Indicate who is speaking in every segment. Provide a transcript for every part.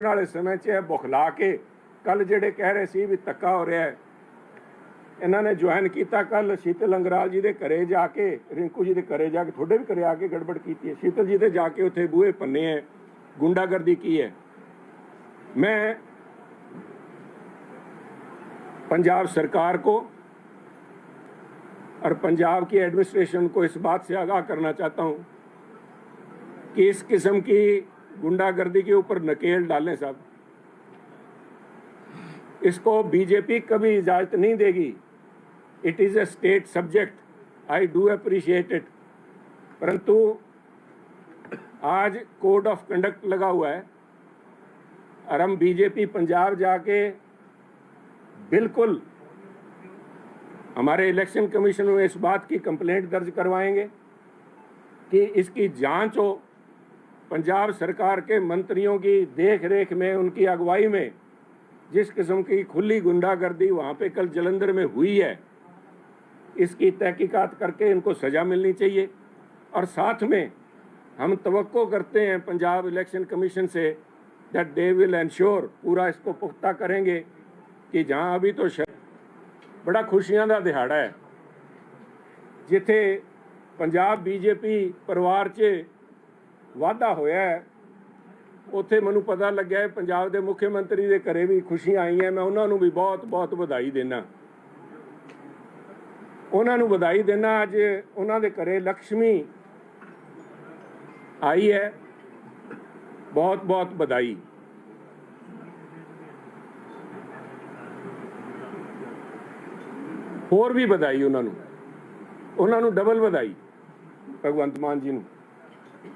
Speaker 1: ਵਾਲੇ ਸਮੇਂ 'ਚ ਇਹ ਬੁਖਲਾ ਕੇ ਕੱਲ ਜਿਹੜੇ ਕਹਿ ਰਹੇ ਸੀ ਵੀ ਧੱਕਾ ਹੋ ਰਿਹਾ ਹੈ ਇਹਨਾਂ ਨੇ ਜੁਆਇਨ ਕੀਤਾ ਕੱਲ ਸ਼ੀਤਲ ਅੰਗਰਾਲ ਜੀ ਦੇ ਘਰੇ ਜਾ ਕੇ ਰਿੰਕੂ ਜੀ ਦੇ ਘਰੇ ਜਾ ਕੇ ਤੁਹਾਡੇ ਵੀ ਘਰੇ ਆ ਕੇ ਗੜਬੜ ਕੀਤੀ ਹੈ ਸ਼ੀਤਲ ਜੀ ਦੇ ਜਾ ਕੇ ਉੱਥੇ ਬੂਹੇ ਪੰਨੇ ਹੈ ਗੁੰਡਾਗਰਦੀ ਕੀ ਹੈ ਮੈਂ पंजाब सरकार को और पंजाब की एडमिनिस्ट्रेशन को इस बात से आगाह करना चाहता हूं कि इस किस्म की गुंडागर्दी के ऊपर नकेल डालें साहब। इसको बीजेपी कभी इजाज़त नहीं देगी। It is a state subject I do appreciate it परंतु आज कोड ऑफ़ कंडक्ट लगा हुआ है और हम बीजेपी पंजाब जाके बिल्कुल हमारे इलेक्शन कमीशन में इस बात की कंप्लेंट दर्ज करवाएँगे कि इसकी जाँच हो। पंजाब सरकार के मंत्रियों की देख रेख में उनकी अगुवाई में जिस किस्म की खुली गुंडागर्दी वहाँ पे कल जलंधर में हुई है इसकी तहकीकात करके इनको सज़ा मिलनी चाहिए और साथ में हम तवक्को करते हैं पंजाब इलेक्शन कमीशन से दैट दे विल इंश्योर पूरा इसको पुख्ता करेंगे ਕਿ ਜਾਂ ਅਭੀ ਤੋਂ ਸ਼ ਬੜਾ ਖੁਸ਼ੀਆਂ ਦਾ ਦਿਹਾੜਾ ਹੈ ਜਿੱਥੇ ਪੰਜਾਬ ਬੀਜੇਪੀ ਪਰਿਵਾਰ 'ਚ ਵਾਧਾ ਹੋਇਆ ਹੈ। ਉੱਥੇ ਮੈਨੂੰ ਪਤਾ ਲੱਗਿਆ ਪੰਜਾਬ ਦੇ ਮੁੱਖ ਮੰਤਰੀ ਦੇ ਘਰੇ ਵੀ ਖੁਸ਼ੀਆਂ ਆਈਆਂ। ਮੈਂ ਉਹਨਾਂ ਨੂੰ ਵੀ ਬਹੁਤ ਬਹੁਤ ਵਧਾਈ ਦੇਣਾ ਉਹਨਾਂ ਨੂੰ ਵਧਾਈ ਦੇਣਾ ਅੱਜ ਉਹਨਾਂ ਦੇ ਘਰੇ ਲక్ష్ਮੀ ਆਈ ਹੈ। ਬਹੁਤ ਬਹੁਤ ਵਧਾਈ। ਹੋਰ ਵੀ ਵਧਾਈ ਉਹਨਾਂ ਨੂੰ। ਉਹਨਾਂ ਨੂੰ ਡਬਲ ਵਧਾਈ। ਭਗਵੰਤ ਮਾਨ ਜੀ ਨੂੰ।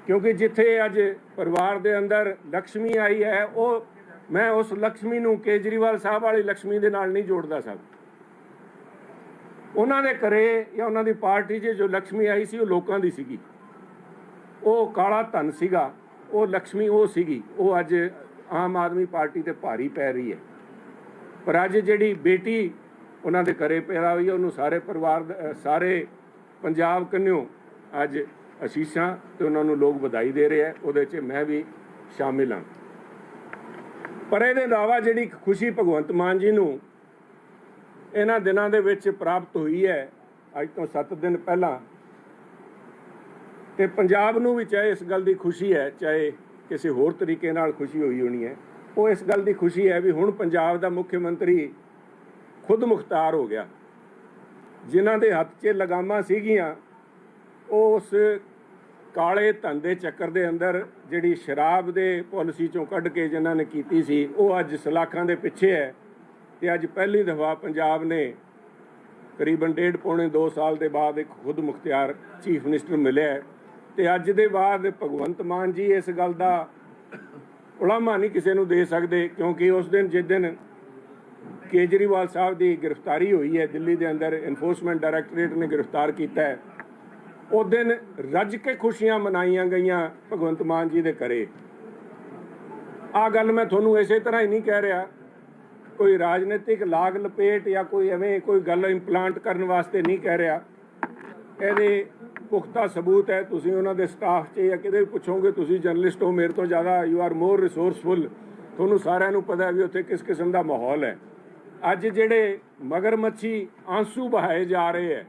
Speaker 1: ਕਿਉਂਕਿ ਜਿੱਥੇ ਅੱਜ ਪਰਿਵਾਰ ਦੇ ਅੰਦਰ ਲక్ష్ਮੀ ਆਈ ਹੈ, ਉਹ ਮੈਂ ਉਸ ਲక్ష్ਮੀ ਨੂੰ ਕੇਜਰੀਵਾਲ ਸਾਹਿਬ ਵਾਲੀ ਲక్ష్ਮੀ ਦੇ ਨਾਲ ਨਹੀਂ ਜੋੜਦਾ ਸਾਹਿਬ ਉਹਨਾਂ ਦੇ ਘਰੇ ਜਾਂ ਉਹਨਾਂ ਦੀ ਪਾਰਟੀ 'ਚ ਜੋ ਲక్ష్ਮੀ ਆਈ ਸੀ, ਉਹ ਲੋਕਾਂ ਦੀ ਸੀਗੀ। ਉਹ ਕਾਲਾ ਧਨ ਸੀਗਾ, ਉਹ ਲక్ష్ਮੀ ਉਹ ਸੀਗੀ, ਉਹ ਅੱਜ ਆਮ ਆਦਮੀ ਪਾਰਟੀ ਤੇ ਭਾਰੀ ਪੈ ਰਹੀ ਹੈ। ਪਰ ਅੱਜ ਜਿਹੜੀ ਬੇਟੀ ਉਹਨਾਂ ਦੇ ਘਰੇ ਪੈਦਾ ਹੋਈ ਉਹਨੂੰ ਸਾਰੇ ਪਰਿਵਾਰ ਸਾਰੇ ਪੰਜਾਬ ਕੰਨਿਓ ਅੱਜ ਅਸ਼ੀਸ਼ਾਂ ਤੇ ਉਹਨਾਂ ਨੂੰ ਲੋਕ ਵਧਾਈ ਦੇ ਰਹੇ ਆ, ਉਹਦੇ 'ਚ ਮੈਂ ਵੀ ਸ਼ਾਮਿਲ ਹਾਂ। ਪਰ ਇਹਦੇ ਇਲਾਵਾ ਜਿਹੜੀ ਖੁਸ਼ੀ ਭਗਵੰਤ ਮਾਨ ਜੀ ਨੂੰ ਇਹਨਾਂ ਦਿਨਾਂ ਦੇ ਵਿੱਚ ਪ੍ਰਾਪਤ ਹੋਈ ਹੈ, ਅੱਜ ਤੋਂ 7 ਦਿਨ ਪਹਿਲਾਂ, ਤੇ ਪੰਜਾਬ ਨੂੰ ਵੀ ਚਾਹੇ ਇਸ ਗੱਲ ਦੀ ਖੁਸ਼ੀ ਹੈ, ਚਾਹੇ ਕਿਸੇ ਹੋਰ ਤਰੀਕੇ ਨਾਲ ਖੁਸ਼ੀ ਹੋਈ ਹੋਣੀ ਹੈ, ਉਹ ਇਸ ਗੱਲ ਦੀ ਖੁਸ਼ੀ ਹੈ ਵੀ ਹੁਣ ਪੰਜਾਬ ਦਾ ਮੁੱਖ ਮੰਤਰੀ ਖੁਦ ਮੁਖਤਾਰ ਹੋ ਗਿਆ। ਜਿਨ੍ਹਾਂ ਦੇ ਹੱਥ 'ਚ ਲਗਾਮਾਂ ਸੀਗੀਆਂ ਉਸ ਕਾਲੇ ਧਨ ਦੇ ਚੱਕਰ ਦੇ ਅੰਦਰ ਜਿਹੜੀ ਸ਼ਰਾਬ ਦੇ ਪਾਲਿਸੀ ਚੋਂ ਕੱਢ ਕੇ ਜਿਨ੍ਹਾਂ ਨੇ ਕੀਤੀ ਸੀ, ਉਹ ਅੱਜ ਸਲਾਖਾਂ ਦੇ ਪਿੱਛੇ ਹੈ ਤੇ ਅੱਜ ਪਹਿਲੀ ਦਫਾ ਪੰਜਾਬ ਨੇ ਕਰੀਬਨ ਡੇਢ ਪੌਣੇ 2 ਸਾਲ ਦੇ ਬਾਅਦ ਇੱਕ ਖੁਦ ਮੁਖਤਿਆਰ ਚੀਫ ਮਿਨਿਸਟਰ ਮਿਲਿਆ ਹੈ ਤੇ ਅੱਜ ਦੇ ਬਾਅਦ ਭਗਵੰਤ ਮਾਨ ਜੀ ਇਸ ਗੱਲ ਦਾ ਉਲਾਮਾ ਨਹੀਂ ਕਿਸੇ ਨੂੰ ਦੇ ਸਕਦੇ ਕਿਉਂਕਿ ਉਸ ਦਿਨ ਜਿਸ ਦਿਨ ਕੇਜਰੀਵਾਲ ਸਾਹਿਬ ਦੀ ਗ੍ਰਿਫਤਾਰੀ ਹੋਈ ਹੈ, ਦਿੱਲੀ ਦੇ ਅੰਦਰ ਐਨਫੋਰਸਮੈਂਟ ਡਾਇਰੈਕਟੋਰੇਟ ਨੇ ਗ੍ਰਿਫਤਾਰ ਕੀਤਾ ਹੈ ਉਹ ਦਿਨ ਰੱਜ ਕੇ ਖੁਸ਼ੀਆਂ ਮਨਾਈਆਂ ਗਈਆਂ ਭਗਵੰਤ ਮਾਨ ਜੀ ਦੇ ਘਰੇ। ਆ ਗੱਲ ਮੈਂ ਤੁਹਾਨੂੰ ਇਸੇ ਤਰ੍ਹਾਂ ਹੀ ਨਹੀਂ ਕਹਿ ਰਿਹਾ। ਕੋਈ ਰਾਜਨੀਤਿਕ ਲਾਗ ਲਪੇਟ ਜਾਂ ਕੋਈ ਐਵੇਂ ਕੋਈ ਗੱਲ ਇੰਪਲਾਂਟ ਕਰਨ ਵਾਸਤੇ ਨਹੀਂ ਕਹਿ ਰਿਹਾ। ਇਹਦੇ ਪੁਖਤਾ ਸਬੂਤ ਹੈ, ਤੁਸੀਂ ਉਹਨਾਂ ਦੇ ਸਟਾਫ 'ਚ ਜਾਂ ਕਿਤੇ ਵੀ ਪੁੱਛੋਗੇ, ਤੁਸੀਂ ਜਰਨਲਿਸਟ ਹੋ, ਮੇਰੇ ਤੋਂ ਜ਼ਿਆਦਾ ਯੂ ਆਰ ਮੋਰ ਰਿਸੋਰਸਫੁਲ ਤੁਹਾਨੂੰ ਸਾਰਿਆਂ ਨੂੰ ਪਤਾ ਵੀ ਉੱਥੇ ਕਿਸ ਕਿਸਮ ਦਾ ਮਾਹੌਲ ਹੈ। ਅੱਜ ਜਿਹੜੇ ਮਗਰਮੱਛੀ ਆਂਸੂ ਬਹਾਏ ਜਾ ਰਹੇ ਹੈ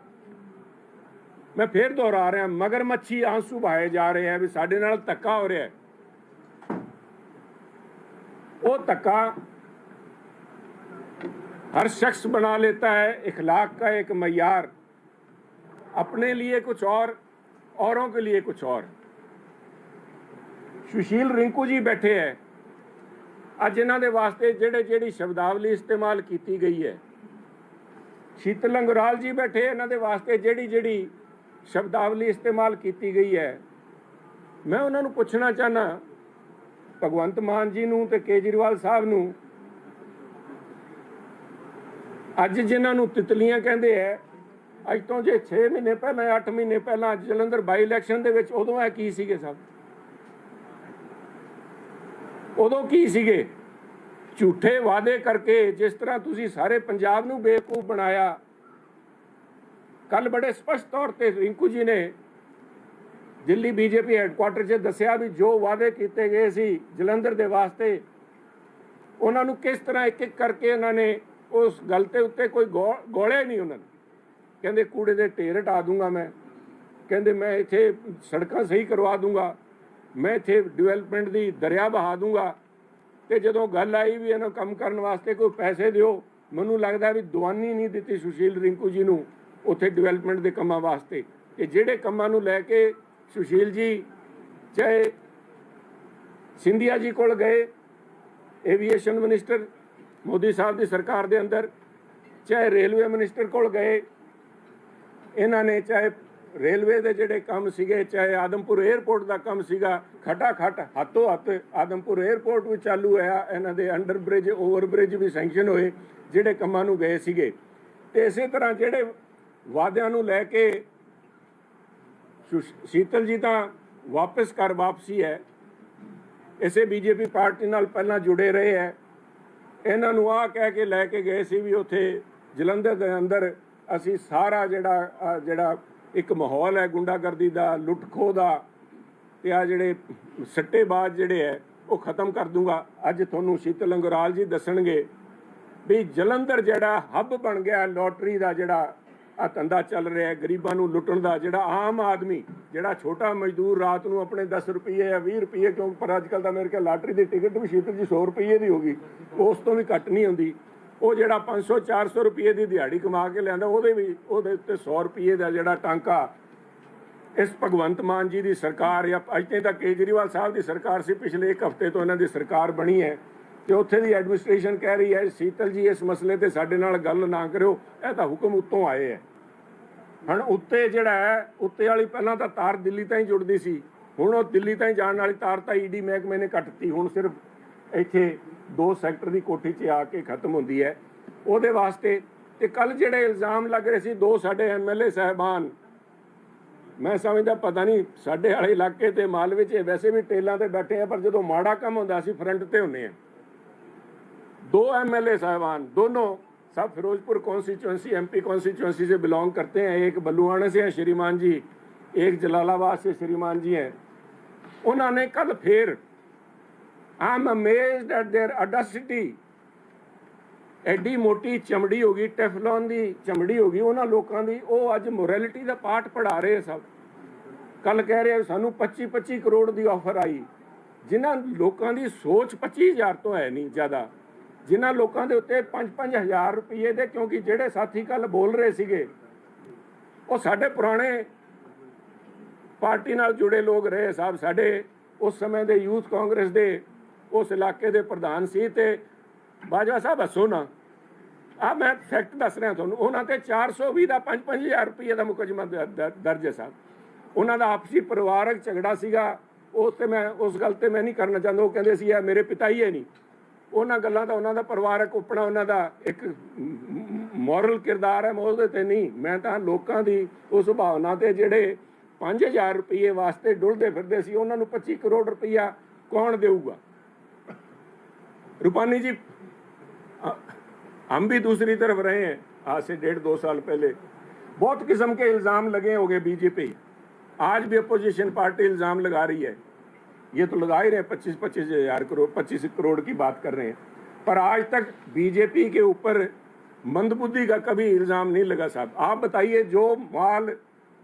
Speaker 1: ਮੈਂ ਫੇਰ ਦੁਹਰਾ ਰਿਹਾ ਮਗਰਮੱਛੀ ਆਂਸੂ ਬਹਾਏ ਜਾ ਰਹੇ ਹੈ ਵੀ ਸਾਡੇ ਨਾਲ ਧੱਕਾ ਹੋ ਰਿਹਾ ਹੈ वो धक्का हर शख्स बना लेता है इखलाक का एक मैार अपने लिए कुछ और औरों के लिए कुछ और ਸੁਸ਼ੀਲ ਰਿੰਕੂ ਜੀ ਬੈਠੇ ਹੈ ਅੱਜ ਇਹਨਾਂ ਦੇ ਵਾਸਤੇ ਜਿਹੜੇ ਜਿਹੜੀ ਸ਼ਬਦਾਵਲੀ ਇਸਤੇਮਾਲ ਕੀਤੀ ਗਈ ਹੈ ਸ਼ੀਤਲ ਅੰਗਰਾਲ ਜੀ ਬੈਠੇ ਇਹਨਾਂ ਦੇ ਵਾਸਤੇ ਜਿਹੜੀ ਜਿਹੜੀ ਸ਼ਬਦਾਵਲੀ ਇਸਤੇਮਾਲ ਕੀਤੀ ਗਈ ਹੈ। ਮੈਂ ਉਹਨਾਂ ਨੂੰ ਪੁੱਛਣਾ ਚਾਹਨਾ, ਭਗਵੰਤ ਮਾਨ ਜੀ ਨੂੰ ਤੇ ਕੇਜਰੀਵਾਲ ਸਾਹਿਬ ਨੂੰ, ਅੱਜ ਜਿਨ੍ਹਾਂ ਨੂੰ ਤਿਤਲੀਆਂ ਕਹਿੰਦੇ ਐ ਅੱਜ ਤੋਂ ਜੇ 6 ਮਹੀਨੇ ਪਹਿਲਾਂ 8 ਮਹੀਨੇ ਪਹਿਲਾਂ ਜਲੰਧਰ ਬਾਈ ਇਲੈਕਸ਼ਨ ਦੇ ਵਿੱਚ ਉਦੋਂ ਇਹ ਕੀ ਸੀਗੇ ਸਭ? ਉਦੋਂ ਕੀ ਸੀਗੇ? ਝੂਠੇ ਵਾਅਦੇ ਕਰਕੇ ਜਿਸ ਤਰ੍ਹਾਂ ਤੁਸੀਂ ਸਾਰੇ ਪੰਜਾਬ ਨੂੰ ਬੇਵਕੂਫ ਬਣਾਇਆ ਕੱਲ ਬੜੇ ਸਪਸ਼ਟ ਤੌਰ ਤੇ ਰਿੰਕੂ ਜੀ ਨੇ ਦਿੱਲੀ ਬੀਜੇਪੀ ਹੈੱਡਕੁਆਟਰ 'ਚ ਦੱਸਿਆ ਵੀ ਜੋ ਵਾਅਦੇ ਕੀਤੇ ਗਏ ਸੀ ਜਲੰਧਰ ਦੇ ਵਾਸਤੇ, ਉਹਨਾਂ ਨੂੰ ਕਿਸ ਤਰ੍ਹਾਂ ਇੱਕ ਇੱਕ ਕਰਕੇ ਉਹਨਾਂ ਨੇ ਉਸ ਗੱਲ ਤੇ ਉੱਤੇ ਕੋਈ ਗੌ- ਗੋਲਿਆ ਨਹੀਂ ਉਹਨਾਂ ਨੇ ਕਹਿੰਦੇ ਕੂੜੇ ਦੇ ਢੇਰ ਹਟਾ ਦੂੰਗਾ ਮੈਂ। ਕਹਿੰਦੇ ਮੈਂ ਇੱਥੇ ਸੜਕਾਂ ਸਹੀ ਕਰਵਾ ਦੂੰਗਾ। ਮੈਂ ਇੱਥੇ ਡਿਵੈਲਪਮੈਂਟ ਦੀ ਦਰਿਆ ਬਹਾ ਦੂੰਗਾ। ਤੇ ਜਦੋਂ ਗੱਲ ਆਈ ਵੀ ਇਹਨਾਂ ਕੰਮ ਕਰਨ ਵਾਸਤੇ ਕੋਈ ਪੈਸੇ ਦਿਓ, ਮੈਨੂੰ ਲੱਗਦਾ ਵੀ ਦਵਾਨੀ ਨਹੀਂ ਦਿੱਤੀ ਸੁਸ਼ੀਲ ਰਿੰਕੂ ਜੀ ਨੂੰ। ਉੱਥੇ ਡਿਵੈਲਪਮੈਂਟ ਦੇ ਕੰਮਾਂ ਵਾਸਤੇ ਤੇ ਜਿਹੜੇ ਕੰਮਾਂ ਨੂੰ ਲੈ ਕੇ ਸੁਸ਼ੀਲ ਜੀ ਚਾਹੇ ਸਿੰਧੀਆ ਜੀ ਕੋਲ ਗਏ ਏਵੀਏਸ਼ਨ ਮਿਨਿਸਟਰ ਮੋਦੀ ਸਾਹਿਬ ਦੀ ਸਰਕਾਰ ਦੇ ਅੰਦਰ, ਚਾਹੇ ਰੇਲਵੇ ਮਿਨਿਸਟਰ ਕੋਲ ਗਏ, ਇਹਨਾਂ ਨੇ ਚਾਹੇ ਰੇਲਵੇ ਦੇ ਜਿਹੜੇ ਕੰਮ ਸੀਗੇ, ਚਾਹੇ ਆਦਮਪੁਰ 에ਅਰਪੋਰਟ ਦਾ ਕੰਮ ਸੀਗਾ ਖਟਾ ਖਟ ਹੱਥੋਂ ਹੱਥ ਆਦਮਪੁਰ 에ਅਰਪੋਰਟ ਵੀ ਚਾਲੂ ਹੋਇਆ, ਇਹਨਾਂ ਦੇ ਅੰਡਰ ਬ੍ਰਿਜ ਓਵਰ ਬ੍ਰਿਜ ਵੀ ਸੈਂਕਸ਼ਨ ਹੋਏ, ਜਿਹੜੇ ਕੰਮਾਂ ਨੂੰ ਗਏ ਸੀਗੇ। ਤੇ ਇਸੇ ਤਰ੍ਹਾਂ ਜਿਹੜੇ ਵਾਅਦਿਆਂ ਨੂੰ ਲੈ ਕੇ ਸ਼ੀਤਲ ਜੀ ਤਾਂ ਵਾਪਸ ਕਰ ਵਾਪਸੀ ਹੈ। ਇਸੇ ਬੀਜੇਪੀ ਪਾਰਟੀ ਨਾਲ ਪਹਿਲਾਂ ਜੁੜੇ ਰਹੇ ਹੈ। ਇਹਨਾਂ ਨੂੰ ਆ ਕਹਿ ਕੇ ਲੈ ਕੇ ਗਏ ਸੀ ਵੀ ਉੱਥੇ ਜਲੰਧਰ ਦੇ ਅੰਦਰ ਅਸੀਂ ਸਾਰਾ ਜਿਹੜਾ ਜਿਹੜਾ ਇੱਕ ਮਾਹੌਲ ਹੈ, ਗੁੰਡਾਗਰਦੀ ਦਾ ਲੁੱਟਖੋ ਦਾ ਤੇ ਆ ਜਿਹੜੇ ਸੱਟੇਬਾਜ਼ ਜਿਹੜੇ ਹੈ, ਉਹ ਖਤਮ ਕਰ ਦੂੰਗਾ। ਅੱਜ ਤੁਹਾਨੂੰ ਸ਼ੀਤਲ ਅੰਗਰਾਲ ਜੀ ਦੱਸਣਗੇ ਵੀ ਜਲੰਧਰ ਜਿਹੜਾ ਹੱਬ ਬਣ ਗਿਆ, ਲੋਟਰੀ ਦਾ ਜਿਹੜਾ ਆ ਧੰਦਾ ਚੱਲ ਰਿਹਾ ਹੈ, ਗਰੀਬਾਂ ਨੂੰ ਲੁੱਟਣ ਦਾ, ਜਿਹੜਾ ਆਮ ਆਦਮੀ, ਜਿਹੜਾ ਛੋਟਾ ਮਜ਼ਦੂਰ ਰਾਤ ਨੂੰ ਆਪਣੇ 10 ਰੁਪਏ ਜਾਂ 20 ਰੁਪਏ ਕਿਉਂ ਪਰ ਅੱਜ ਕੱਲ ਤਾਂ ਮੇਰੇ ਖਿਆਲ ਲਾਟਰੀ ਦੀ ਟਿਕਟ ਵੀ ਸ਼ੀਤਲ ਜੀ 100 ਰੁਪਏ ਦੀ ਹੋਗੀ ਉਸ ਤੋਂ ਵੀ ਘੱਟ ਨਹੀਂ ਹੁੰਦੀ। ਉਹ ਜਿਹੜਾ 500 400 ਰੁਪਏ ਦੀ ਦਿਹਾੜੀ ਕਮਾ ਕੇ ਲਿਆਂਦਾ, ਉਹਦੇ ਵੀ, ਉਹਦੇ ਉੱਤੇ 100 ਰੁਪਏ ਦਾ ਜਿਹੜਾ ਟਾਂਕਾ ਇਸ ਭਗਵੰਤ ਮਾਨ ਜੀ ਦੀ ਸਰਕਾਰ ਜਾਂ ਅੱਜ ਤੇ ਤਾਂ ਕੇਜਰੀਵਾਲ ਸਾਹਿਬ ਦੀ ਸਰਕਾਰ ਸੀ, ਪਿਛਲੇ ਇੱਕ ਹਫ਼ਤੇ ਤੋਂ ਇਹਨਾਂ ਦੀ ਸਰਕਾਰ ਬਣੀ ਹੈ। ਤੇ ਉੱਥੇ ਦੀ ਐਡਮਿਨਿਸਟ੍ਰੇਸ਼ਨ ਕਹਿ ਰਹੀ ਹੈ, ਸ਼ੀਤਲ ਜੀ, ਇਸ ਮਸਲੇ ਤੇ ਸਾਡੇ ਨਾਲ ਗੱਲ ਨਾ ਕਰਿਓ। ਇਹ ਤਾਂ ਹੁਕਮ ਉੱਤੋਂ ਆਏ ਹੈ। ਹੁਣ ਉੱਤੇ ਜਿਹੜਾ ਹੈ, ਉੱਤੇ ਵਾਲੀ ਪਹਿਲਾਂ ਤਾਂ ਤਾਰ ਦਿੱਲੀ ਤਾਂ ਹੀ ਜੁੜਦੀ ਸੀ। ਹੁਣ ਉਹ ਦਿੱਲੀ ਤਾਂ ਹੀ ਜਾਣ ਵਾਲੀ ਤਾਰ ਤਾਂ ਈਡੀ ਮਹਿਕਮੇ ਨੇ ਕੱਟਤੀ। ਹੁਣ ਸਿਰਫ ਇੱਥੇ ਦੋ ਸੈਕਟਰ ਦੀ ਕੋਠੀ 'ਚ ਆ ਕੇ ਖਤਮ ਹੁੰਦੀ ਹੈ। ਉਹਦੇ ਵਾਸਤੇ ਤੇ ਕੱਲ ਜਿਹੜੇ ਇਲਜ਼ਾਮ ਲੱਗ ਰਹੇ ਸੀ, ਦੋ ਸਾਡੇ ਐਮਐਲਏ ਸਹਿਬਾਨ, ਮੈਂ ਸਮਝਦਾ ਪਤਾ ਨਹੀਂ ਸਾਡੇ ਵਾਲੇ ਇਲਾਕੇ ਤੇ ਮਾਲਵੇ 'ਚ ਵੈਸੇ ਵੀ ਟੇਲਾਂ ਤੇ ਬੈਠੇ ਆ, ਪਰ ਜਦੋਂ ਮਾੜਾ ਕੰਮ ਹੁੰਦਾ ਸੀ ਫਰੰਟ ਤੇ ਹੁੰਨੇ ਆ। दो एमएलए साहबान दोनों सब फिरोजपुर कॉन्स्टिट्यूंसी एमपी कॉन्स्टिट्यूंसी से बिलोंग करते हैं एक बलुआना से हैं श्रीमान जी एक जलालाबाद से श्रीमान जी हैं उन्होंने कल फिर I am amazed at their audacity ਐਡੀ ਮੋਟੀ ਚਮੜੀ ਹੋ ਗਈ ਟੈਫਲੌਨ ਦੀ ਚਮੜੀ ਹੋ ਗਈ ਉਹਨਾਂ ਲੋਕਾਂ ਦੀ ਉਹ ਅੱਜ ਮੋਰੈਲਿਟੀ ਦਾ ਪਾਠ ਪੜਾ ਰਹੇ ਸਭ ਕੱਲ ਕਹਿ ਰਹੇ ਸਾਨੂੰ 25 25 ਕਰੋੜ ਦੀ ਆਫਰ ਆਈ ਜਿਨ੍ਹਾਂ ਲੋਕਾਂ ਦੀ ਸੋਚ 25000 ਤੋਂ ਹੈ ਨਹੀਂ ਜ਼ਿਆਦਾ ਜਿਨ੍ਹਾਂ ਲੋਕਾਂ ਦੇ ਉੱਤੇ 5-5000 ਰੁਪਏ ਦੇ, ਕਿਉਂਕਿ ਜਿਹੜੇ ਸਾਥੀ ਕੱਲ ਬੋਲ ਰਹੇ ਸੀਗੇ, ਉਹ ਸਾਡੇ ਪੁਰਾਣੇ ਪਾਰਟੀ ਨਾਲ ਜੁੜੇ ਲੋਕ ਰਹੇ ਸਾਹਿਬ ਸਾਡੇ। ਉਸ ਸਮੇਂ ਦੇ ਯੂਥ ਕਾਂਗਰਸ ਦੇ ਉਸ ਇਲਾਕੇ ਦੇ ਪ੍ਰਧਾਨ ਸੀ ਤੇ ਬਾਜਵਾ ਸਾਹਿਬ ਹੱਸੋ ਨਾ। ਆ ਮੈਂ ਫੈਕਟ ਦੱਸ ਰਿਹਾ ਤੁਹਾਨੂੰ, ਉਹਨਾਂ ਤੇ 420 ਦਾ 5-5000 ਰੁਪਏ ਦਾ ਮੁਕੱਦਮਾ ਦ- ਦਰਜ ਹੈ ਸਾਹਿਬ। ਉਹਨਾਂ ਦਾ ਆਪਸੀ ਪਰਿਵਾਰਕ ਝਗੜਾ ਸੀਗਾ ਉਸ ਤੇ ਮੈਂ, ਉਸ ਗੱਲ ਤੇ ਮੈਂ ਨਹੀਂ ਕਰਨਾ ਚਾਹੁੰਦਾ, ਉਹ ਕਹਿੰਦੇ ਸੀ, ਇਹ ਮੇਰੇ ਪਿਤਾ ਹੀ ਹੈ ਨਹੀਂ। ਉਹਨਾਂ ਗੱਲਾਂ ਦਾ ਉਹਨਾਂ ਦਾ ਪਰਿਵਾਰਕ ਉਪਣਾ ਉਹਨਾਂ ਦਾ ਇੱਕ ਮੋਰਲ ਕਿਰਦਾਰ ਹੈ ਮੈਂ ਉਹਦੇ ਤੇ ਨਹੀਂ ਮੈਂ ਤਾਂ ਲੋਕਾਂ ਦੀ ਉਸ ਭਾਵਨਾ ਤੇ ਜਿਹੜੇ 5000 ਰੁਪਏ ਵਾਸਤੇ ਡੁੱਲਦੇ ਫਿਰਦੇ ਸੀ ਉਹਨਾਂ ਨੂੰ 25 ਕਰੋੜ ਰੁਪਇਆ ਕੌਣ ਦੇਊਗਾ रूपानी जी आ- हम भी दूसरी तरफ रहे हैं आज से डेढ़ दो साल पहले बहुत किस्म के इल्ज़ाम लगे हो गए बीजेपी आज भी अपोजिशन पार्टी इल्ज़ाम लगा रही है ये तो लगा ही रहे पच्चीस पच्चीस हज़ार करोड़, पच्चीस करोड़ की बात कर रहे हैं। पर आज तक बीजेपी के ऊपर मंदबुद्धि का कभी इल्ज़ाम नहीं लगा साहब। आप बताइए, जो माल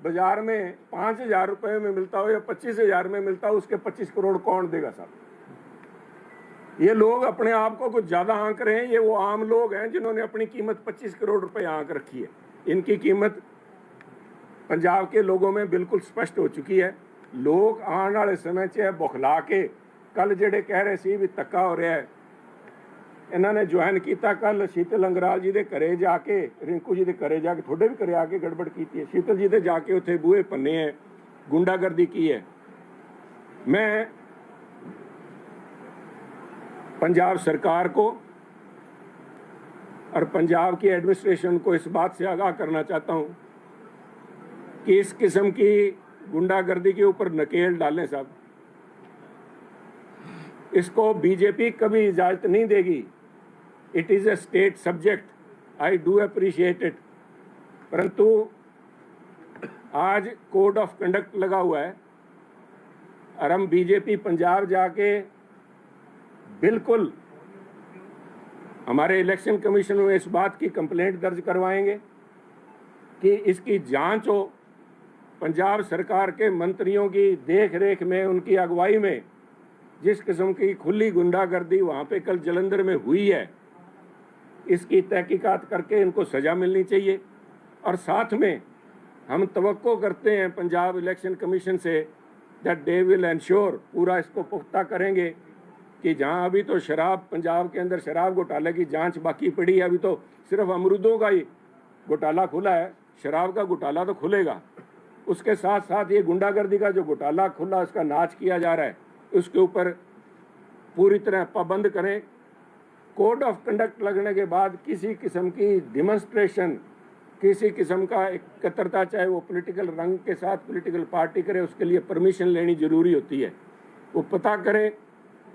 Speaker 1: बाज़ार में पाँच हज़ार रुपये में मिलता हो या पच्चीस हज़ार में मिलता हो, उसके पच्चीस करोड़ कौन देगा साहब? ये लोग अपने आप को कुछ ज़्यादा आंक रहे हैं, ये वो आम लोग हैं जिन्होंने अपनी कीमत 25 करोड़ रुपए आंक रखी है। इनकी कीमत पंजाब के लोगों में बिल्कुल स्पष्ट हो चुकी है। लोग आने वाले समय 'ਚ ਇਹ ਬੁਖਲਾ ਕੇ ਕੱਲ ਜਿਹੜੇ ਕਹਿ ਰਹੇ ਸੀ ਵੀ ਧੱਕਾ ਹੋ ਰਿਹਾ ਹੈ ਇਹਨਾਂ ਨੇ ਜੁਆਇਨ ਕੀਤਾ ਕੱਲ ਸ਼ੀਤਲ ਅੰਗਰਾਲ ਜੀ ਦੇ ਘਰੇ ਜਾ ਕੇ ਰਿੰਕੂ ਜੀ ਦੇ ਘਰੇ ਜਾ ਕੇ ਤੁਹਾਡੇ ਵੀ ਘਰੇ ਆ ਕੇ ਗੜਬੜ ਕੀਤੀ ਹੈ ਸ਼ੀਤਲ ਜੀ ਦੇ ਜਾ ਕੇ ਉੱਥੇ ਬੂਹੇ ਪੰਨੇ ਹੈ ਗੁੰਡਾਗਰਦੀ ਕੀ ਹੈ मैं पंजाब सरकार को और पंजाब की एडमिनिस्ट्रेशन को इस बात से आगाह करना चाहता हूं कि इस किस्म की गुंडागर्दी के ऊपर नकेल डालें साहब। इसको बीजेपी कभी इजाज़त नहीं देगी। It is a state subject I do appreciate it परंतु आज कोड ऑफ़ कंडक्ट लगा हुआ है। और हम बीजेपी पंजाब जाके बिल्कुल हमारे इलेक्शन कमीशन में इस बात की कंप्लेंट दर्ज करवाएँगे कि इसकी जाँच हो। पंजाब सरकार के मंत्रियों की देख रेख में, उनकी अगुवाई में, जिस किस्म की खुली गुंडागर्दी वहाँ पे कल जलंधर में हुई है, इसकी तहकीकात करके इनको सज़ा मिलनी चाहिए। और साथ में हम तो करते हैं पंजाब इलेक्शन कमीशन से दैट दे विल इंश्योर पूरा इसको पुख्ता करेंगे कि जहाँ अभी तो शराब, पंजाब के अंदर शराब घोटाले की जाँच बाकी पड़ी है, अभी तो सिर्फ़ अमरूदों का ही घोटाला खुला है, शराब का घोटाला तो खुलेगा। उसके साथ साथ ये गुंडागर्दी का जो घोटाला खुला उसका नाच किया जा रहा है, उसके ऊपर पूरी तरह पाबंद करें। कोड ऑफ़ कंडक्ट लगने के बाद किसी किस्म की डिमॉन्स्ट्रेशन किसी किस्म का एकत्रता, चाहे वो पॉलिटिकल रंग के साथ पॉलिटिकल पार्टी करे, उसके लिए परमिशन लेनी ज़रूरी होती है। वो पता करें,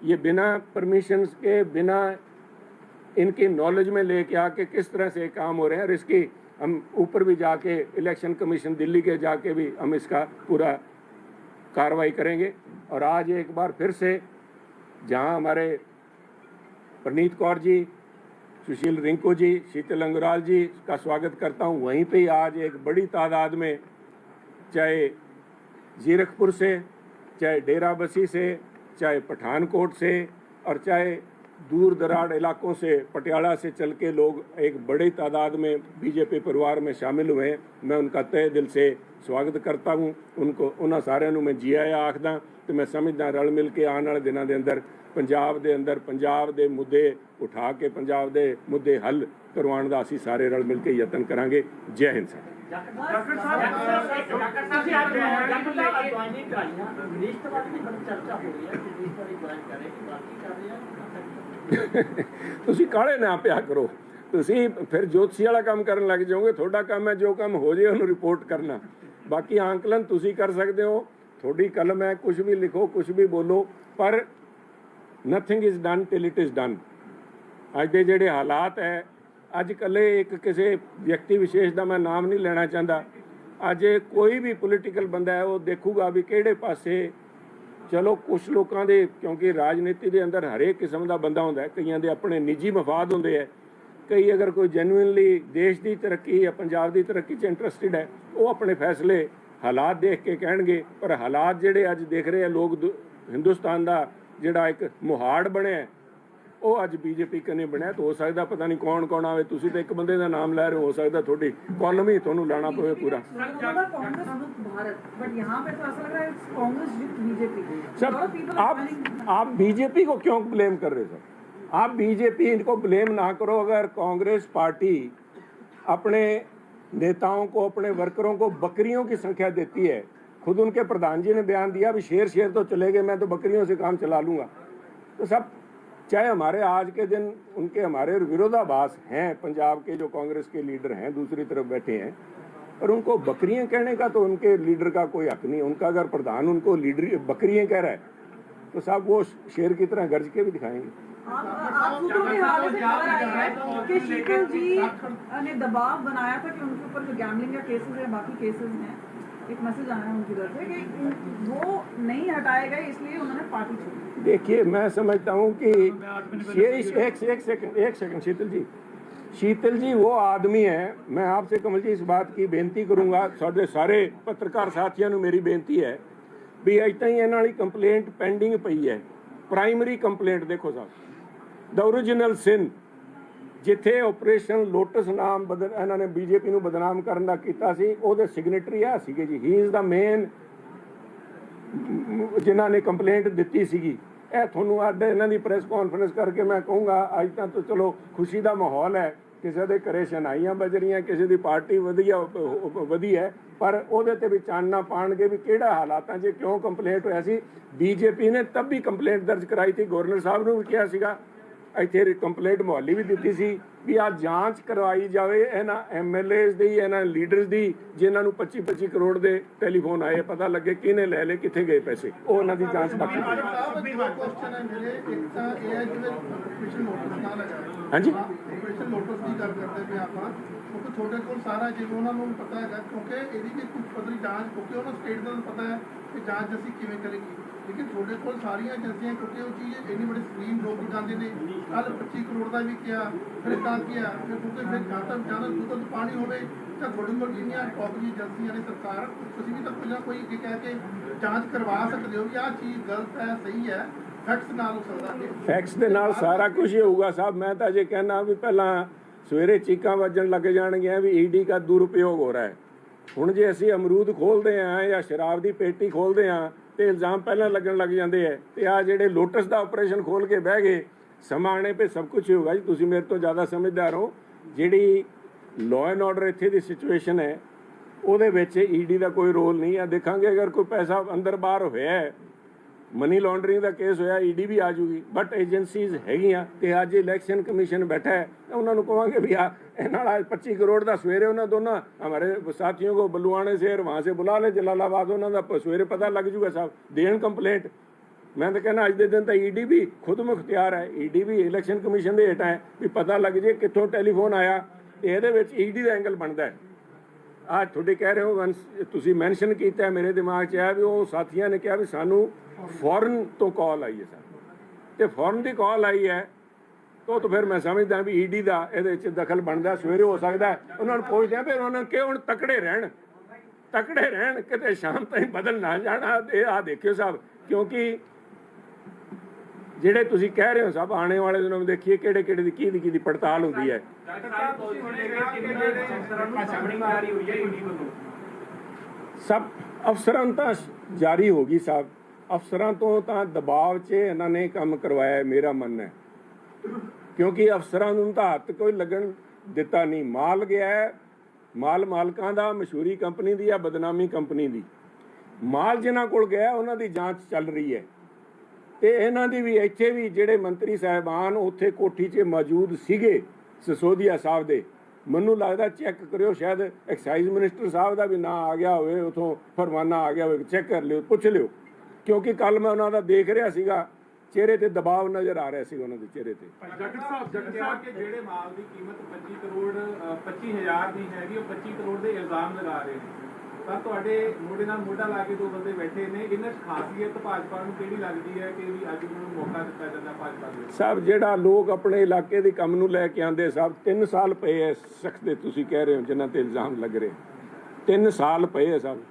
Speaker 1: ये बिना परमिशंस के, बिना इनकी नॉलेज में लेके आके किस तरह से काम हो रहे हैं, और इसकी हम ऊपर भी जाके इलेक्शन कमीशन दिल्ली के जाके भी हम इसका पूरा कार्रवाई करेंगे। और आज एक बार फिर से जहाँ हमारे प्रनीत कौर जी, सुशील रिंकू जी, शीतल अंगराल जी का स्वागत करता हूँ, वहीं पे आज एक बड़ी तादाद में चाहे जीरकपुर से, चाहे डेरा बसी से, चाहे पठानकोट से, और चाहे दूर दराड़ इलाकों से पटियाला से चल के लोग एक बड़ी तादाद में बीजेपी परिवार में शामिल हुए मैं उनका तय दिल से ਸਵਾਗਤ ਕਰਤਾ ਹੂੰ ਉਨਕੋ ਉਹਨਾਂ ਸਾਰਿਆਂ ਨੂੰ ਮੈਂ ਜੀ ਆਇਆਂ ਆਖਦਾ ਤੇ ਮੈਂ ਸਮਝਦਾ ਰਲ ਮਿਲ ਕੇ ਆਉਣ ਵਾਲੇ ਦਿਨਾਂ ਦੇ ਅੰਦਰ ਪੰਜਾਬ ਦੇ ਅੰਦਰ ਪੰਜਾਬ ਦੇ ਮੁੱਦੇ ਉਠਾ ਕੇ ਪੰਜਾਬ ਦੇ ਮੁੱਦੇ ਹੱਲ ਕਰਵਾਉਣ ਦਾ ਅਸੀਂ ਸਾਰੇ ਰਲ ਮਿਲ ਕੇ ਯਤਨ ਕਰਾਂਗੇ ਜੈ ਹਿੰਦ ਸਰ ਤੁਸੀਂ ਕਾਲੇ ਨਾ ਪਿਆ ਕਰੋ। ਤੁਸੀਂ ਫਿਰ ਜੋਤਸ਼ੀ ਵਾਲਾ ਕੰਮ ਕਰਨ ਲੱਗ ਜਾਓਗੇ, ਤੁਹਾਡਾ ਕੰਮ ਹੈ ਜੋ ਕੰਮ ਹੋ ਜੇ ਉਹਨੂੰ ਰਿਪੋਰਟ ਕਰਨਾ। ਬਾਕੀ ਆਂਕਲਨ ਤੁਸੀਂ ਕਰ ਸਕਦੇ ਹੋ, ਤੁਹਾਡੀ ਕਲਮ ਹੈ ਕੁਝ ਵੀ ਲਿਖੋ ਕੁਝ ਵੀ ਬੋਲੋ, ਪਰ nothing is done till it is done ਅੱਜ ਦੇ ਜਿਹੜੇ ਹਾਲਾਤ ਹੈ, ਅੱਜ ਕੱਲੇ ਇੱਕ ਕਿਸੇ ਵਿਅਕਤੀ ਵਿਸ਼ੇਸ਼ ਦਾ ਮੈਂ ਨਾਮ ਨਹੀਂ ਲੈਣਾ ਚਾਹੁੰਦਾ। ਅੱਜ ਕੋਈ ਵੀ ਪੋਲੀਟੀਕਲ ਬੰਦਾ ਹੈ, ਉਹ ਦੇਖੂਗਾ ਵੀ ਕਿਹੜੇ ਪਾਸੇ ਚਲੋ ਕੁਝ ਲੋਕਾਂ ਦੇ, ਕਿਉਂਕਿ ਰਾਜਨੀਤੀ ਦੇ ਅੰਦਰ ਹਰੇਕ ਕਿਸਮ ਦਾ ਬੰਦਾ ਹੁੰਦਾ ਕਈਆਂ ਦੇ ਆਪਣੇ ਨਿੱਜੀ ਮਫਾਦ ਹੁੰਦੇ ਹੈ, ਕਈ ਅਗਰ ਕੋਈ ਜੈਨੂਇਨਲੀ ਦੇਸ਼ ਦੀ ਤਰੱਕੀ, ਜਾਂ ਪੰਜਾਬ ਦੀ ਤਰੱਕੀ 'ਚ ਇੰਟਰਸਟਿਡ ਹੈ, ਉਹ ਆਪਣੇ ਫੈਸਲੇ ਹਾਲਾਤ ਦੇਖ ਕੇ ਕਹਿਣਗੇ, ਪਰ ਹਾਲਾਤ ਜਿਹੜੇ ਅੱਜ ਦੇਖ ਰਹੇ ਆ, ਲੋਕ ਦੁ- ਹਿੰਦੁਸਤਾਨ ਦਾ ਜਿਹੜਾ ਇੱਕ ਮੁਹਾੜ ਬਣਿਆ ਉਹ ਅੱਜ ਬੀਜੇਪੀ ਕਨੇ ਬਣਿਆ ਤਾਂ ਹੋ ਸਕਦਾ ਪਤਾ ਨਹੀਂ ਕੌਣ ਕੌਣ ਆਵੇ ਤੁਸੀਂ ਤਾਂ ਇੱਕ ਬੰਦੇ ਦਾ ਨਾਮ ਲੈ ਰਹੇ ਹੋ ਹੋ ਸਕਦਾ ਤੁਹਾਡੀ ਕਾਲਮ ਹੀ ਤੁਹਾਨੂੰ ਲਾਣਾ ਪਵੇ ਪੂਰਾ
Speaker 2: कांग्रेस विद भारत बट यहाँ पे तो ऐसा लग रहा है कांग्रेस विद बीजेपी
Speaker 1: सर आप आप बीजेपी को क्यों ब्लेम कर रहे हो सर आप बीजेपी इनको ब्लेम ना करो अगर कांग्रेस पार्टी अपने नेताओं को अपने वर्करों को बकरियों की संख्या देती है खुद उनके प्रधान जी ने बयान दिया भी शेर शेर तो चले गए मैं तो बकरियों से काम चला लूंगा तो सब चाहे हमारे आज के दिन उनके हमारे विरोधाभास हैं, पंजाब के जो कांग्रेस के लीडर हैं, दूसरी तरफ़ बैठे हैं, और उनको बकरियाँ कहने का तो उनके लीडर का कोई हक नहीं, उनका अगर प्रधान उनको लीडर, बकरियाँ कह रहा है तो साहब वो शेर की तरह गर्ज के भी दिखाएँगे।
Speaker 2: कि शीतल जी ने दबाव बनाया था कि उनके ऊपर जो गैमलिंग का केसेस है, बाकी केसेस हैं। एक मैसेज आया है उनकी तरफ से कि उन- वो नहीं हटाए गए इसलिए उन्होंने पार्टी छोड़ी
Speaker 1: देखिए मैं समझता हूँ कि ये इस- एक एक सेकंड एक सेकंड शीतल जी शीतल जी वो आदमी है मैं आपसे कमल जी इस बात की बेनती करूंगा ਸਾਡੇ ਸਾਰੇ ਪੱਤਰਕਾਰ ਸਾਥੀਆਂ ਨੂੰ ਮੇਰੀ ਬੇਨਤੀ ਹੈ ਵੀ ਅਜੇ ਤਾਈਂ ਇਹਨਾਂ ਵਾਲੀ ਕੰਪਲੇਂਟ ਪੈਂਡਿੰਗ ਪਈ ਹੈ ਪ੍ਰਾਇਮਰੀ ਕੰਪਲੇਂਟ ਦੇਖੋ ਸਾਹਿਬ ਦਾ ਓਰੀਜਨਲ ਸਿਨ ਜਿੱਥੇ ਆਪਰੇਸ਼ਨ ਲੋਟਸ ਨਾਮ ਬਦਲ ਇਹਨਾਂ ਨੇ ਬੀਜੇਪੀ ਨੂੰ ਬਦਨਾਮ ਕਰਨ ਦਾ ਕੀਤਾ ਸੀ ਉਹਦੇ ਸਿਗਨੇਟਰੀ ਆ ਸੀਗੇ ਜੀ। ਹੀ ਇਜ਼ ਦਾ ਮੇਨ ਜਿਨ੍ਹਾਂ ਨੇ ਕੰਪਲੇਂਟ ਦਿੱਤੀ ਸੀਗੀ। ਇਹ ਤੁਹਾਨੂੰ ਅੱਜ ਇਹਨਾਂ ਦੀ ਪ੍ਰੈਸ ਕਾਨਫਰੰਸ ਕਰਕੇ ਮੈਂ ਕਹੂੰਗਾ ਅੱਜ ਤਾਂ ਤਾਂ ਚਲੋ ਖੁਸ਼ੀ ਦਾ ਮਾਹੌਲ ਹੈ। ਕਿਸੇ ਦੇ ਘਰੇ ਸ਼ਨਾਈਆਂ ਵੱਜ ਰਹੀਆਂ ਕਿਸੇ ਦੀ ਪਾਰਟੀ ਵਧੀਆ ਵਧੀਆ ਹੈ, ਪਰ ਉਹਦੇ ਤੇ ਵੀ ਚਾਨਣਾ ਪਾਣਗੇ ਵੀ ਕਿਹੜਾ ਹਾਲਾਤਾਂ 'ਚ ਕਿਉਂ ਕੰਪਲੇਂਟ ਹੋਇਆ ਸੀ। ਬੀਜੇਪੀ ਨੇ ਤਬ ਵੀ ਕੰਪਲੇਂਟ ਦਰਜ ਕਰਾਈ ਸੀ। ਗਵਰਨਰ ਸਾਹਿਬ ਨੂੰ ਵੀ ਕਿਹਾ ਸੀਗਾ ਇੱਥੇ ਕੰਪਲੇਂਟ ਮੁਹੱਲੀ ਵੀ ਦਿੱਤੀ ਸੀ ਵੀ ਆ ਜਾਂਚ ਕਰਵਾਈ ਜਾਵੇ, ਇਹਨਾਂ ਐਮਐਲਏਸ ਦੀ, ਇਹਨਾਂ ਲੀਡਰਸ ਦੀ, ਜਿਨ੍ਹਾਂ ਨੂੰ 25 25 ਕਰੋੜ ਦੇ ਟੈਲੀਫੋਨ ਆਏ, ਪਤਾ ਲੱਗੇ ਕਿਹਨੇ ਲੈ ਲਏ, ਕਿੱਥੇ ਗਏ ਪੈਸੇ। ਉਹ ਉਹਨਾਂ ਦੀ ਜਾਂਚ ਬਾਕੀ ਪਈ
Speaker 3: ਸਾਹਿਬ ਦੋ ਕੁਐਸਚਨ ਹੈ ਮੇਰੇ ਇੱਕ ਤਾਂ ਇਹ ਹੈ ਜਿਵੇਂ ਆਪਰੇਸ਼ਨ ਲੋਟਸ ਦਾ ਲਗਾਇਆ
Speaker 1: ਹਾਂਜੀ?
Speaker 3: ਆਪਰੇਸ਼ਨ ਲੋਟਸ ਦੀ ਗੱਲ ਕਰਦੇ ਪਏ ਆਪਾਂ। ਕਿਉਂਕਿ ਤੁਹਾਡੇ ਕੋਲ ਸਾਰਾ ਜਿਵੇਂ ਉਹਨਾਂ ਨੂੰ ਪਤਾ ਹੈਗਾ, ਕਿਉਂਕਿ ਇਹਦੀ ਵੀ ਕੁਝ ਪੱਧਰੀ ਜਾਂਚ, ਕਿਉਂਕਿ ਉਹਨਾਂ ਸਟੇਟ ਦਾ ਪਤਾ ਹੈ ਕਿ ਜਾਂਚ ਅਸੀਂ ਕਿਵੇਂ ਕਰੇਗੀ ਲੇਕਿਨ ਤੁਹਾਡੇ ਕੋਲ ਸਾਰੀਆਂ ਏਜੰਸੀਆਂ, ਕਿਉਂਕਿ ਉਹ ਚੀਜ਼ ਇੰਨੀ ਬੜੀ ਸਕਰੀਨ ਲੋਕ ਜਾਂਦੇ ਨੇ। ਕੱਲ 25 ਕਰੋੜ ਦਾ ਵੀ ਕਿਹਾ ਫਿਰ ਤਾਂ ਕਿਹਾ ਫਿਰ ਕਿਉਂਕਿ ਫਿਰ ਜਾਂ ਤਾਂ ਦੁੱਧ ਪਾਣੀ ਹੋਵੇ ਤਾਂ ਤੁਹਾਡੇ ਕੋਲ ਜਿਹੜੀਆਂ ਟੌਪ ਏਜੰਸੀਆਂ ਨੇ ਸਰਕਾਰ, ਤੁਸੀਂ ਵੀ ਤਾਂ ਕੋਈ ਕੋਈ ਇਹ ਕਹਿ ਕੇ ਜਾਂਚ ਕਰਵਾ ਸਕਦੇ ਹੋ ਕਿ ਆਹ ਚੀਜ਼ ਗਲਤ ਹੈ, ਸਹੀ ਹੈ ਫੈਕਟਸ ਨਾਲ ਹੋ ਸਕਦਾ ਹੈ
Speaker 1: ਦੇ ਨਾਲ ਸਾਰਾ ਕੁਝ ਹੀ ਹੋਊਗਾ ਸਾਹਿਬ। ਮੈਂ ਤਾਂ ਜੇ ਕਹਿਣਾ ਵੀ ਪਹਿਲਾਂ ਸਵੇਰੇ ਚੀਕਾਂ ਵੱਜਣ ਲੱਗ ਜਾਣਗੀਆਂ ਵੀ ਈਡੀ ਦਾ ਦੁਰਉਪਯੋਗ ਹੋ ਰਿਹਾ ਹੈ। ਹੁਣ ਜੇ ਅਸੀਂ ਅਮਰੂਦ ਖੋਲਦੇ ਆਂ ਜਾਂ ਸ਼ਰਾਬ ਦੀ ਪੇਟੀ ਖੋਲਦੇ ਆਂ ਤੇ ਇਲਜ਼ਾਮ ਪਹਿਲਾਂ ਲੱਗਣ ਲੱਗ ਜਾਂਦੇ ਐ। ਤੇ ਆ ਜਿਹੜੇ ਲੋਟਸ ਦਾ ਆਪਰੇਸ਼ਨ ਖੋਲ ਕੇ ਬਹਿ ਗਏ, ਸਮਾਂ ਆਣੇ 'ਤੇ ਸਭ ਕੁਝ ਹੀ ਹੋਗਾ ਜੀ। ਤੁਸੀਂ ਮੇਰੇ ਤੋਂ ਜ਼ਿਆਦਾ ਸਮਝਦਾਰ ਹੋ। ਜਿਹੜੀ ਲਾਅ ਐਂਡ ਆਰਡਰ ਇੱਥੇ ਦੀ ਸਿਚੁਏਸ਼ਨ ਹੈ ਉਹਦੇ ਵਿੱਚ ਈਡੀ ਦਾ ਕੋਈ ਰੋਲ ਨਹੀਂ ਹੈ ਦੇਖਾਂਗੇ ਅਗਰ ਕੋਈ ਪੈਸਾ ਅੰਦਰ ਬਾਹਰ ਹੋਇਆ ਮਨੀ ਲਾਂਡਰਿੰਗ ਦਾ ਕੇਸ ਹੋਇਆ ਈਡੀ ਵੀ ਆ ਜੂਗੀ ਬਟ ਏਜੰਸੀਜ਼ ਹੈਗੀਆਂ ਤੇ ਅੱਜ ਇਲੈਕਸ਼ਨ ਕਮਿਸ਼ਨ ਬੈਠਾ ਹੈ ਉਹਨਾਂ ਨੂੰ ਕਹਾਂਗੇ ਵੀ ਆ, ਇਹਨਾਂ ਨਾਲ 25 ਕਰੋੜ ਦਾ ਸਵੇਰੇ ਉਹਨਾਂ ਦੋਨਾਂ, ਹਮਾਰੇ ਸਾਥੀਆਂ ਕੋ ਬਲੂਆਣੇ ਸੇ ਰਵਾਂ ਸੇ ਬੁਲਾ ਲੈ ਜਲਾਲਾਬਾਦ ਉਹਨਾਂ ਦਾ ਸਵੇਰੇ ਪਤਾ ਲੱਗ ਜੂਗਾ ਸਾਹਿਬ ਦੇਣ ਕੰਪਲੇਂਟ ਮੈਂ ਤਾਂ ਕਹਿੰਦਾ ਅੱਜ ਦੇ ਦਿਨ ਤਾਂ ਈਡੀ ਵੀ ਖੁਦ ਮੁਖਤਿਆਰ ਹੈ ਈਡੀ ਵੀ ਇਲੈਕਸ਼ਨ ਕਮਿਸ਼ਨ ਦੇ ਹੇਠ ਹੈ, ਵੀ ਪਤਾ ਲੱਗ ਜੇ ਕਿੱਥੋਂ ਟੈਲੀਫੋਨ ਆਇਆ, ਤੇ ਇਹਦੇ ਵਿੱਚ ਈਡੀ ਦਾ ਐਂਗਲ ਬਣਦਾ ਹੈ। ਆ ਤੁਹਾਡੇ ਕਹਿ ਰਹੇ ਹੋ ਤੁਸੀਂ ਮੈਂਸ਼ਨ ਕੀਤਾ ਮੇਰੇ ਦਿਮਾਗ 'ਚ ਆਇਆ ਵੀ ਉਹ ਸਾਥੀਆਂ ਨੇ ਕਿਹਾ ਵੀ ਸਾਨੂੰ ਫੋਰਨ ਤੋਂ ਕਾਲ ਆਈ ਹੈ ਸਰ। ਤੇ ਫੋਰਨ ਦੀ ਕਾਲ ਆਈ ਹੈ, ਤੋ ਤਾਂ ਫਿਰ ਮੈਂ ਸਮਝਦਾ ਵੀ ਈਡੀ ਦਾ ਇਹਦੇ ਵਿੱਚ ਦਖਲ ਬਣਦਾ, ਸਵੇਰੇ ਹੋ ਸਕਦਾ। ਉਹਨਾਂ ਨੂੰ ਪੁੱਛਦੇ ਆ ਫਿਰ ਉਹਨਾਂ ਕਿ ਹੁਣ ਤਕੜੇ ਰਹਿਣ? ਤਕੜੇ ਰਹਿਣ, ਕਿਤੇ ਸ਼ਾਮ ਤਾਈਂ ਬਦਲ ਨਾ ਜਾਣਾ। ਇਹ ਆ ਦੇਖਿਓ ਸਾਹਿਬ ਕਿਉਂਕਿ ਜਿਹੜੇ ਤੁਸੀਂ ਕਹਿ ਰਹੇ ਹੋ ਸਭ, ਆਉਣੇ ਵਾਲੇ ਦਿਨਾਂ ਵਿੱਚ ਦੇਖੀਏ ਕਿਹੜੇ ਕਿਹੜੇ ਦੀ ਕੀ ਦੀ ਕੀ ਦੀ ਪੜਤਾਲ ਹੁੰਦੀ ਹੈ। ਸਭ ਅਫਸਰਾਂ ਨੂੰ ਤਾਂ ਜਾਰੀ ਹੋ ਗਈ ਸਾਹਿਬ ਅਫਸਰਾਂ ਤੋਂ ਤਾਂ ਦਬਾਅ 'ਚ ਇਹਨਾਂ ਨੇ ਕੰਮ ਕਰਵਾਇਆ, ਮੇਰਾ ਮੰਨਣਾ ਹੈ। ਕਿਉਂਕਿ ਅਫਸਰਾਂ ਨੂੰ ਤਾਂ ਹੱਥ ਕੋਈ ਲੱਗਣ ਦਿੱਤਾ ਨਹੀਂ। ਮਾਲ ਗਿਆ ਮਾਲ ਮਾਲਕਾਂ ਦਾ, ਮਸ਼ਹੂਰੀ ਕੰਪਨੀ ਦੀ ਆ, ਬਦਨਾਮੀ ਕੰਪਨੀ ਦੀ। ਮਾਲ ਜਿਨ੍ਹਾਂ ਕੋਲ ਗਿਆ, ਉਹਨਾਂ ਦੀ ਜਾਂਚ ਚੱਲ ਰਹੀ ਹੈ। ਤੇ ਇਹਨਾਂ ਦੀ ਵੀ ਇੱਥੇ ਵੀ ਜਿਹੜੇ ਮੰਤਰੀ ਸਾਹਿਬਾਨ ਉੱਥੇ ਕੋਠੀ 'ਚ ਮੌਜੂਦ ਸੀਗੇ ਸਿਸੋਦੀਆ ਸਾਹਿਬ ਦੇ। ਮੈਨੂੰ ਲੱਗਦਾ ਚੈੱਕ ਕਰਿਓ ਸ਼ਾਇਦ ਐਕਸਾਈਜ਼ ਮਿਨਿਸਟਰ ਸਾਹਿਬ ਦਾ ਵੀ ਨਾਂ ਆ ਗਿਆ ਹੋਵੇ ਉਥੋਂ ਫਰਮਾਨਾ ਆ ਗਿਆ ਹੋਵੇ ਚੈੱਕ ਕਰ ਲਿਓ ਪੁੱਛ ਲਿਓ। ਕਿਉਂਕਿ ਕੱਲ ਮੈਂ ਉਹਨਾਂ ਦਾ ਦੇਖ ਰਿਹਾ ਸੀਗਾ ਚਿਹਰੇ ਤੇ ਦਬਾਅ ਨਜ਼ਰ ਆ ਰਿਹਾ ਸੀ ਉਹਨਾਂ ਦੇ ਚਿਹਰੇ ਤੇ।
Speaker 4: ਜਗਤ ਸਾਹਿਬ ਜਗਤ ਸਾਹਿਬ ਕਿ ਜਿਹੜੇ ਮਾਲ ਦੀ ਕੀਮਤ 25 ਕਰੋੜ ਅ, 25000 ਦੀ ਹੈਗੀ ਉਹ 25 ਕਰੋੜ ਦੇ ਇਲਜ਼ਾਮ ਲਗਾ ਰਹੇ ਨੇ। ਤਾਂ ਤੁਹਾਡੇ ਮੋਢੇ ਨਾਲ ਮੋਢਾ ਲਾ ਕੇ ਦੋ ਬੰਦੇ ਬੈਠੇ ਨੇ, ਇਹਨਾਂ ਖਾਸੀਅਤ ਭਾਜਪਾ ਨੂੰ ਕਿਹੜੀ ਲੱਗਦੀ ਹੈ ਕਿ ਵੀ ਅੱਜ ਨੂੰ ਮੌਕਾ ਦਿੱਤਾ ਜਾਂਦਾ ਭਾਜਪਾ ਨੂੰ
Speaker 1: ਸਾਹਿਬ ਜਿਹੜਾ ਲੋਕ ਆਪਣੇ ਇਲਾਕੇ ਦੇ ਕੰਮ ਨੂੰ ਲੈ ਕੇ ਆਂਦੇ ਸਾਹਿਬ 3 ਸਾਲ ਪਏ ਐ ਸਖਤ ਦੇ ਤੁਸੀਂ ਕਹਿ ਰਹੇ ਹੋ, ਜਿਨ੍ਹਾਂ ਤੇ ਇਲਜ਼ਾਮ ਲੱਗ ਰਹੇ। 3 ਸਾਲ ਪਏ ਐ ਸਾਹਿਬ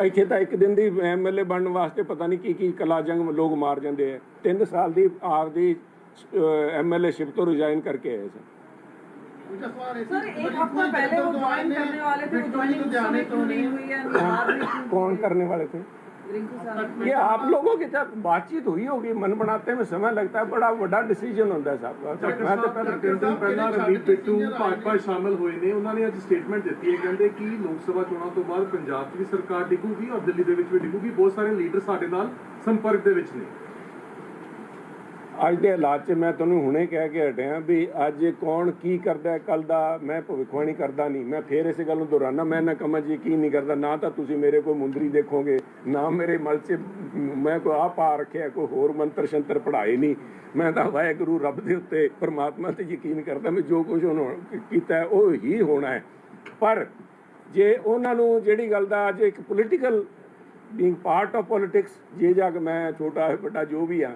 Speaker 1: ਇੱਥੇ ਤਾਂ ਇੱਕ ਦਿਨ ਦੀ ਐਮਐਲਏ ਬਣਨ ਵਾਸਤੇ ਪਤਾ ਨਹੀਂ ਕੀ ਕੀ ਕਲਾ ਜੰਗ ਲੋਕ ਮਾਰ ਜਾਂਦੇ ਐ। 3 ਸਾਲ ਦੀ ਆਪ ਆਪਦੀ ਐਮਐਲਏ ਸ਼ਿਪ ਤੋਂ ਰਿਜ਼ਾਈਨ ਕਰਕੇ ਆਏ
Speaker 3: ਸਾਹਿਬ
Speaker 2: सर एक हफ्ता पहले वो ज्वाइन करने वाले थे वो ज्वाइनिंग
Speaker 3: लुधियाने तो
Speaker 2: नहीं हुई है बिहार में क्यों
Speaker 1: कौन करने वाले थे
Speaker 2: रिंकू साहब
Speaker 1: ये आप लोगों के साथ बातचीत हुई होगी मन बनाते में समय लगता है बड़ा बड़ा डिसीजन होता है साहब मैं तो पहले
Speaker 4: ਤਿੰਨ ਦਿਨ ਪਹਿਲਾਂ ਰਣਦੀਪ ਬਿੱਟੂ ਭਾਜਪਾ ਸ਼ਾਮਲ ਹੋਏ ਨੇ ਉਹਨਾਂ ਨੇ ਅੱਜ ਸਟੇਟਮੈਂਟ ਦਿੱਤੀ ਹੈ ਕਹਿੰਦੇ ਕਿ ਲੋਕ ਸਭਾ ਚੋਣਾਂ ਤੋਂ ਬਾਅਦ ਪੰਜਾਬ 'ਚ ਵੀ ਸਰਕਾਰ ਡਿੱਗੂਗੀ ਔਰ ਦਿੱਲੀ ਦੇ ਵਿੱਚ ਵੀ ਡਿੱਗੂਗੀ ਬਹੁਤ ਸਾਰੇ ਲੀਡਰ ਸਾਡੇ ਨਾਲ ਸੰਪਰਕ ਦੇ ਵਿੱਚ ਨੇ
Speaker 1: ਅੱਜ ਦੇ ਹਾਲਾਤ 'ਚ ਮੈਂ ਤੁਹਾਨੂੰ ਹੁਣੇ ਕਹਿ ਕੇ ਹਟਿਆ ਵੀ ਅੱਜ ਕੌਣ ਕੀ ਕਰਦਾ ਕੱਲ ਦਾ ਮੈਂ ਭਵਿੱਖਬਾਣੀ ਕਰਦਾ ਨਹੀਂ। ਮੈਂ ਫੇਰ ਇਸੇ ਗੱਲ ਨੂੰ ਦੁਹਰਾਨਾ ਮੈਂ ਨਾ ਕਮਾਂ ਜੀ ਯਕੀਨ ਨਹੀਂ ਕਰਦਾ, ਨਾ ਤਾਂ ਤੁਸੀਂ ਮੇਰੇ ਕੋਲ ਮੁੰਦਰੀ ਦੇਖੋਗੇ, ਨਾ ਮੇਰੇ ਮਲ 'ਚ ਮੈਂ ਕੋਈ ਆ ਪਾ ਰੱਖਿਆ, ਕੋਈ ਹੋਰ ਮੰਤਰ ਸ਼ੰਤਰ ਪੜਾਏ ਨਹੀਂ। ਮੈਂ ਤਾਂ ਵਾਹਿਗੁਰੂ ਰੱਬ ਦੇ ਉੱਤੇ ਪਰਮਾਤਮਾ ਤੇ ਯਕੀਨ ਕਰਦਾ, ਮੈਂ ਜੋ ਕੁਝ ਉਹਨੇ ਕੀਤਾ ਉਹ ਹੀ ਹੋਣਾ ਹੈ। ਪਰ ਜੇ ਉਹਨਾਂ ਨੂੰ ਜਿਹੜੀ ਗੱਲ ਦਾ ਅੱਜ ਇੱਕ political being part of politics ਜੇ ਜਾ ਕੇ ਮੈਂ ਛੋਟਾ, ਵੱਡਾ ਜੋ ਵੀ ਆ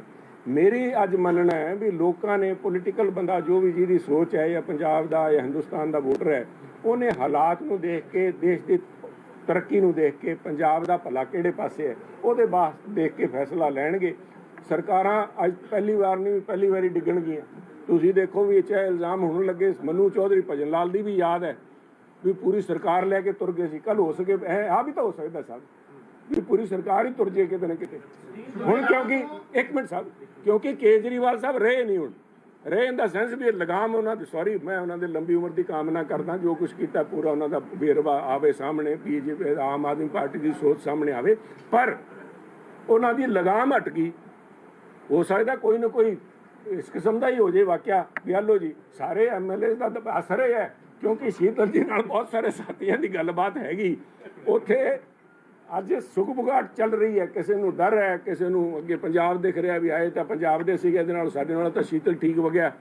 Speaker 1: ਮੇਰੀ ਅੱਜ ਮੰਨਣਾ ਹੈ ਵੀ ਲੋਕਾਂ ਨੇ ਪੋਲੀਟੀਕਲ ਬੰਦਾ ਜੋ ਵੀ ਜਿਹਦੀ ਸੋਚ ਹੈ, ਜਾਂ ਪੰਜਾਬ ਦਾ, ਜਾਂ ਹਿੰਦੁਸਤਾਨ ਦਾ ਵੋਟਰ ਹੈ, ਉਹਨੇ ਹਾਲਾਤ ਨੂੰ ਦੇਖ ਕੇ, ਦੇਸ਼ ਦੀ ਤਰੱਕੀ ਨੂੰ ਦੇਖ ਕੇ, ਪੰਜਾਬ ਦਾ ਭਲਾ ਕਿਹੜੇ ਪਾਸੇ ਹੈ, ਉਹਦੇ ਬਾਅਦ ਦੇਖ ਕੇ ਫੈਸਲਾ ਲੈਣਗੇ। ਸਰਕਾਰਾਂ ਅੱਜ ਪਹਿਲੀ ਵਾਰ ਨਹੀਂ, ਪਹਿਲੀ ਵਾਰੀ ਡਿੱਗਣਗੀਆਂ। ਤੁਸੀਂ ਦੇਖੋ ਵੀ ਇਹ ਇਲਜ਼ਾਮ ਹੁਣ ਲੱਗੇ, ਮਨੂ ਚੌਧਰੀ ਭਜਨ ਲਾਲ ਦੀ ਵੀ ਯਾਦ ਹੈ, ਵੀ ਪੂਰੀ ਸਰਕਾਰ ਲੈ ਕੇ ਤੁਰ ਗਏ ਸੀ। ਕੱਲ ਹੋ ਸਕੇ, ਇਹ ਆ ਵੀ ਤਾਂ ਹੋ ਸਕਦਾ ਸਾਹਿਬ ਵੀ ਪੂਰੀ ਸਰਕਾਰ ਹੀ ਤੁਰ ਜੇ ਕਿਤੇ ਨਾ ਕਿਤੇ। ਹੁਣ ਕਿਉਂਕਿ, ਇੱਕ ਮਿੰਟ ਸਾਹਿਬ, ਕਿਉਂਕਿ ਕੇਜਰੀਵਾਲ ਸਾਹਿਬ ਰਹੇ ਨਹੀਂ ਹੁਣ। ਰਹੇ ਇਨ ਦਾ ਸੈਂਸ ਵੀ ਲਗਾਮ ਉਹਨਾਂ ਦੀ ਸੌਰੀ ਮੈਂ ਉਹਨਾਂ ਦੇ ਲੰਬੀ ਉਮਰ ਦੀ ਕਾਮਨਾ ਕਰਦਾ, ਜੋ ਕੁਝ ਕੀਤਾ ਪੂਰਾ ਉਹਨਾਂ ਦਾ ਵੇਰਵਾ ਆਵੇ ਸਾਹਮਣੇ, ਬੀਜੇਪੀ, ਆਮ ਆਦਮੀ ਪਾਰਟੀ ਦੀ ਸੋਚ ਸਾਹਮਣੇ ਆਵੇ। ਪਰ ਉਹਨਾਂ ਦੀ ਲਗਾਮ ਹਟ ਗਈ ਹੋ ਸਕਦਾ ਕੋਈ ਨਾ ਕੋਈ ਇਸ ਕਿਸਮ ਦਾ ਹੀ ਹੋ ਜੇ ਵਾਕਿਆ। ਵੀ ਆਹ ਜੀ, ਸਾਰੇ ਐਮਐਲਏ ਦਾ ਤਾਂ ਅਸਰ ਹੀ ਹੈ, ਕਿਉਂਕਿ ਸ਼ੀਤਲ ਜੀ ਨਾਲ ਬਹੁਤ ਸਾਰੇ ਸਾਥੀਆਂ ਦੀ ਗੱਲਬਾਤ ਹੈਗੀ। ਉੱਥੇ ਅੱਜ ਸੁਖਬੁਗਾਟ ਚੱਲ ਰਹੀ ਹੈ, ਕਿਸੇ ਨੂੰ ਡਰ ਹੈ, ਕਿਸੇ ਨੂੰ ਅੱਗੇ ਪੰਜਾਬ ਦਿਖ ਰਿਹਾ ਵੀ ਆਏ ਤਾਂ ਪੰਜਾਬ ਦੇ ਸੀਗੇ, ਇਹਦੇ ਨਾਲ ਸਾਡੇ ਨਾਲ ਤਾਂ ਸ਼ੀਤਲ ਠੀਕ ਹੋ ਗਿਆ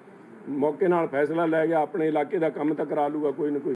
Speaker 1: ਮੌਕੇ ਨਾਲ ਫੈਸਲਾ ਲੈ ਗਿਆ, ਆਪਣੇ ਇਲਾਕੇ ਦਾ ਕੰਮ ਤਾਂ ਕਰਾ ਲੂਗਾ ਕੋਈ ਨਾ ਕੋਈ।